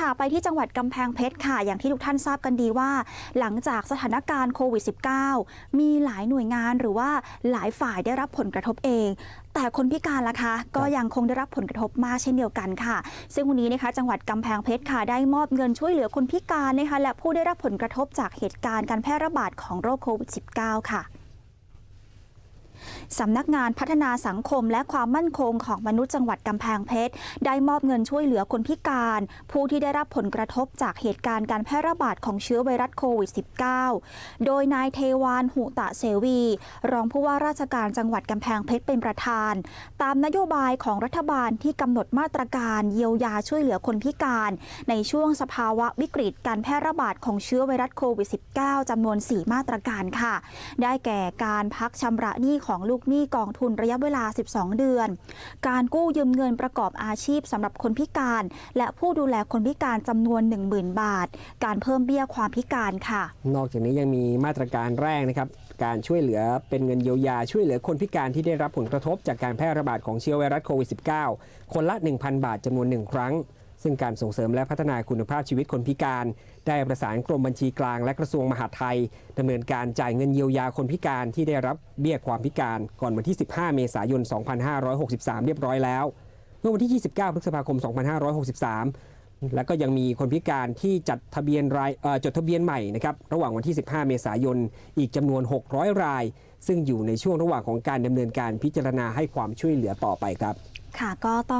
ค่ะไปที่จังหวัดกำแพงเพชรค่ะ อย่างที่ทุกท่านทราบกันดีว่า หลังจากสถานการณ์โควิด -19 มีหลายหน่วยงานหรือว่าหลายฝ่ายได้รับผลกระทบเอง แต่คนพิการล่ะคะก็ยังคงได้รับผลกระทบมากเช่นเดียวกันค่ะ ซึ่งวันนี้นะคะจังหวัดกำแพงเพชรค่ะได้มอบเงินช่วยเหลือคนพิการนะคะและผู้ได้รับผลกระทบจากเหตุการณ์การแพร่ระบาดของโรคโควิด -19 ค่ะ สำนักงานพัฒนาสังคมและความมั่นคงของมนุษย์จังหวัดกำแพงเพชร ได้มอบเงินช่วยเหลือคนพิการ ผู้ที่ได้รับผลกระทบจากเหตุการณ์การแพร่ระบาดของเชื้อไวรัสโควิด -19 โดยนายเทวานหุตะเสวี รองผู้ว่าราชการจังหวัดกำแพงเพชรเป็นประธาน ตามนโยบายของรัฐบาลที่กำหนดมาตรการเยียวยาช่วยเหลือคนพิการ ในช่วงสภาวะวิกฤตการแพร่ระบาดของเชื้อไวรัสโควิด -19 จำนวน 4 มาตรการค่ะ ได้แก่การพักชำระหนี้ของลูกหนี้กองทุนระยะเวลา 12 เดือน การกู้ยืมเงินประกอบอาชีพสำหรับคนพิการ และผู้ดูแลคนพิการจำนวน 10,000 บาท การเพิ่มเบี้ยความพิการค่ะ นอกจากนี้ยังมีมาตรการแรกนะครับการช่วยเหลือเป็นเงินเยียวยาช่วยเหลือคนพิการที่ได้รับผลกระทบจากการแพร่ระบาดของเชื้อไวรัสโควิด -19 คนละ 1,000 บาทจำนวนหนึ่งครั้ง ซึ่งการส่งเสริมและพัฒนาคุณภาพชีวิตคนพิการ ได้ประสานกรมบัญชีกลางและกระทรวงมหาดไทยดำเนินการจ่ายเงินเยียวยาคนพิการที่ได้รับเบี้ยความพิการก่อนวันที่ 15 เมษายน 2563 เรียบร้อยแล้ว เมื่อวันที่ 29 พฤษภาคม 2563 แล้วก็ยังมีคนพิการที่จัดทะเบียนรายจดทะเบียนใหม่นะครับระหว่างวันที่ 15 เมษายน อีกจำนวน 600 ราย ซึ่งอยู่ในช่วงระหว่างของการดำเนินการพิจารณาให้ความช่วยเหลือต่อไปครับ ค่ะก็ต้อง